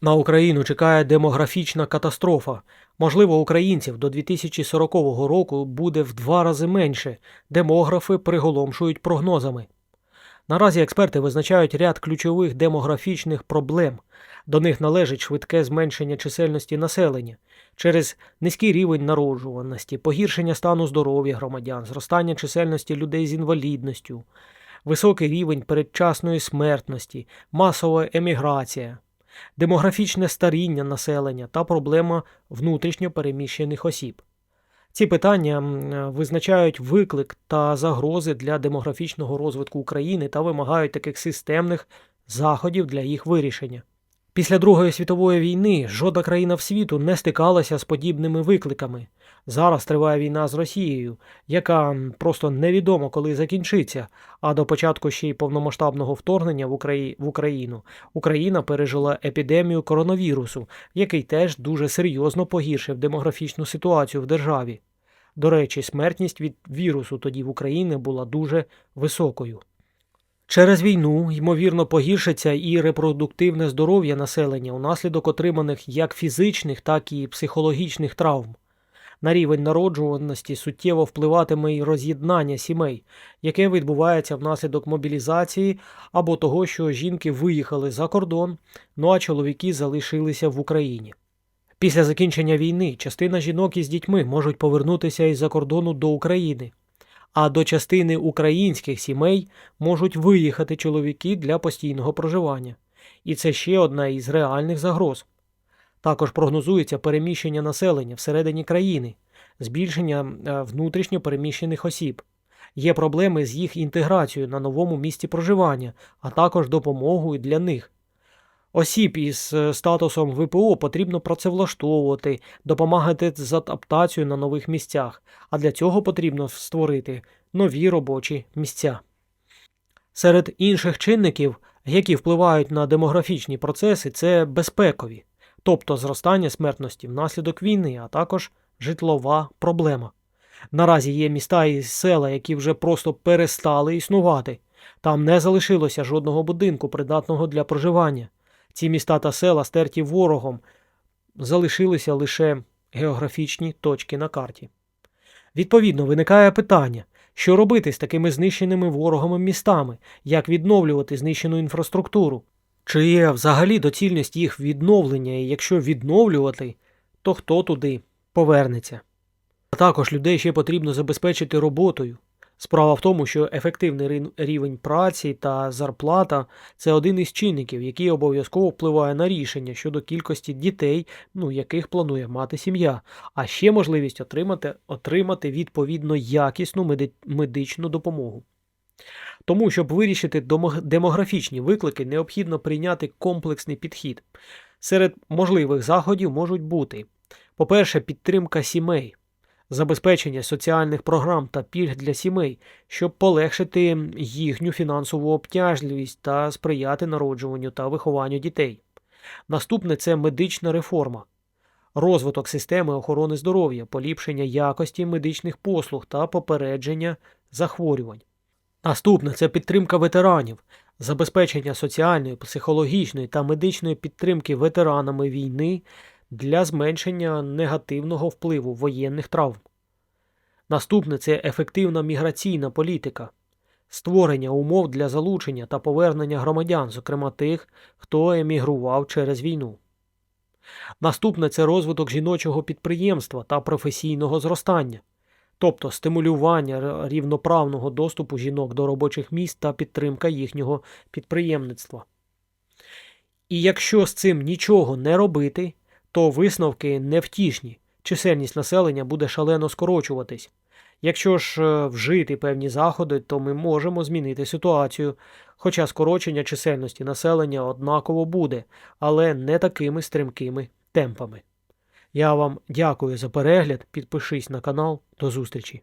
На Україну чекає демографічна катастрофа. Можливо, українців до 2040 року буде в два рази менше. Демографи приголомшують прогнозами. Наразі експерти визначають ряд ключових демографічних проблем. До них належить швидке зменшення чисельності населення через низький рівень народжуваності, погіршення стану здоров'я громадян, зростання чисельності людей з інвалідністю, високий рівень передчасної смертності, масова еміграція, демографічне старіння населення та проблема внутрішньо переміщених осіб. Ці питання визначають виклик та загрози для демографічного розвитку України та вимагають таких системних заходів для їх вирішення. Після Другої світової війни жодна країна в світу не стикалася з подібними викликами. Зараз триває війна з Росією, яка просто невідомо коли закінчиться, а до початку ще й повномасштабного вторгнення в, Украї... в Україну Україна пережила епідемію коронавірусу, який теж дуже серйозно погіршив демографічну ситуацію в державі. До речі, смертність від вірусу тоді в Україні була дуже високою. Через війну, ймовірно, погіршиться і репродуктивне здоров'я населення унаслідок отриманих як фізичних, так і психологічних травм. На рівень народжуваності суттєво впливатиме й роз'єднання сімей, яке відбувається внаслідок мобілізації або того, що жінки виїхали за кордон, ну а чоловіки залишилися в Україні. Після закінчення війни частина жінок із дітьми можуть повернутися із-за кордону до України, а до частини українських сімей можуть виїхати чоловіки для постійного проживання. І це ще одна із реальних загроз. Також прогнозується переміщення населення всередині країни, збільшення е, внутрішньо переміщених осіб. Є проблеми з їх інтеграцією на новому місці проживання, а також допомогою для них. Осіб із е, статусом ВПО потрібно працевлаштовувати, допомагати з адаптацією на нових місцях, а для цього потрібно створити нові робочі місця. Серед інших чинників, які впливають на демографічні процеси, це безпекові, тобто зростання смертності внаслідок війни, а також житлова проблема. Наразі є міста і села, які вже просто перестали існувати. Там не залишилося жодного будинку, придатного для проживання. Ці міста та села, стерті ворогом, залишилися лише географічні точки на карті. Відповідно, виникає питання, що робити з такими знищеними ворогами містами, як відновлювати знищену інфраструктуру? Чи є взагалі доцільність їх відновлення, і якщо відновлювати, то хто туди повернеться? А також людей ще потрібно забезпечити роботою. Справа в тому, що ефективний рівень праці та зарплата це один із чинників, який обов'язково впливає на рішення щодо кількості дітей, ну, яких планує мати сім'я, а ще можливість отримати, отримати відповідно якісну медичну допомогу. Тому, щоб вирішити демографічні виклики, необхідно прийняти комплексний підхід. Серед можливих заходів можуть бути: по-перше, підтримка сімей забезпечення соціальних програм та пільг для сімей, щоб полегшити їхню фінансову обтяжливість та сприяти народжуванню та вихованню дітей. Наступне це медична реформа, розвиток системи охорони здоров'я, поліпшення якості медичних послуг та попередження захворювань. Наступне це підтримка ветеранів, забезпечення соціальної, психологічної та медичної підтримки ветеранами війни для зменшення негативного впливу воєнних травм. Наступне це ефективна міграційна політика, створення умов для залучення та повернення громадян, зокрема тих, хто емігрував через війну. Наступне це розвиток жіночого підприємства та професійного зростання, тобто стимулювання рівноправного доступу жінок до робочих місць та підтримка їхнього підприємництва. І якщо з цим нічого не робити, то висновки невтішні. Чисельність населення буде шалено скорочуватись. Якщо ж е, вжити певні заходи, то ми можемо змінити ситуацію, хоча скорочення чисельності населення однаково буде, але не такими стрімкими темпами. Я вам дякую за перегляд, підпишись на канал, до зустрічі!